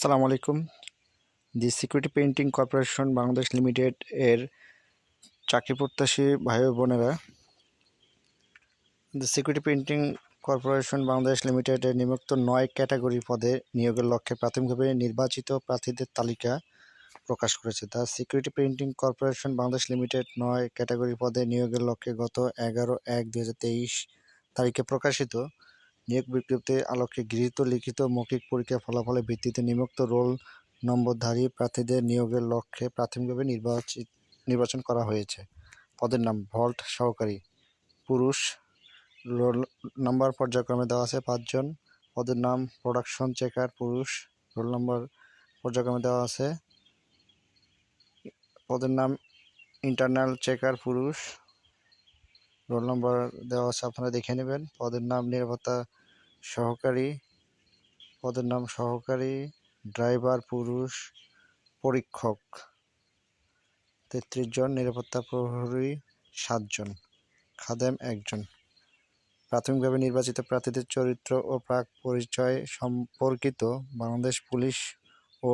আসসালামু আলাইকুম। The security printing corporation Bangladesh limited এর চাকরি প্রত্যাশী ভাই বোনেরা the security printing corporation Bangladesh limited এর নিম্নোক্ত নয় ক্যাটাগরি পদে নিয়োগের লক্ষ্যে প্রাথমিকভাবে নির্বাচিত প্রার্থীদের তালিকা প্রকাশ করেছে। The security printing corporation Bangladesh limited নয় ক্যাটাগরি পদে নিয়োগের লক্ষ্যে গত এগারো এক দুই তারিখে প্রকাশিত নিয়োগ বিজ্ঞপ্তির আলোকে গৃহীত, লিখিত, মৌখিক পরীক্ষার ফলাফলের ভিত্তিতে নিম্নোক্ত রোল নম্বরধারী প্রার্থীদের নিয়োগের লক্ষ্যে প্রাথমিকভাবে নির্বাচিত, নির্বাচন করা হয়েছে। পদের নাম ভল্ট সহকারী। পুরুষ রোল নাম্বার পর্যায়ক্রমে দেওয়া আছে পাঁচজন। পদের নাম প্রোডাকশন চেকার। পুরুষ রোল নম্বর পর্যায়ক্রমে দেওয়া আছে। পদের নাম ইন্টারনাল চেকার। পুরুষ রোল নম্বর দেওয়া আছে, আপনারা দেখে নেবেন। পদের নাম নিরাপত্তা সহকারী, পদের নাম সহকারী, ড্রাইভার, পুরুষ, পরীক্ষক। তেত্রিশ জন, নিরাপত্তা প্রহরী সাতজন খাদেম একজন। প্রাথমিকভাবে নির্বাচিত প্রার্থীদের চরিত্র ও প্রাক পরিচয় সম্পর্কিত বাংলাদেশ পুলিশ ও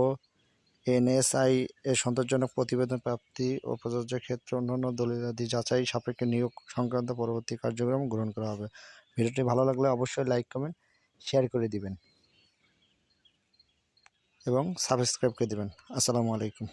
এনএসআই এর সন্তোষজনক প্রতিবেদন প্রাপ্তি ও প্রযোজ্য ক্ষেত্রে অন্যান্য দলিলাদি যাচাই সাপেক্ষে নিয়োগ সংক্রান্ত পরবর্তী কার্যক্রম গ্রহণ করা হবে। ভিডিওটি ভালো লাগলে অবশ্যই লাইক, কমেন্ট, শেয়ার করে দিবেন এবং সাবস্ক্রাইব করে দেবেন। আসসালামু আলাইকুম।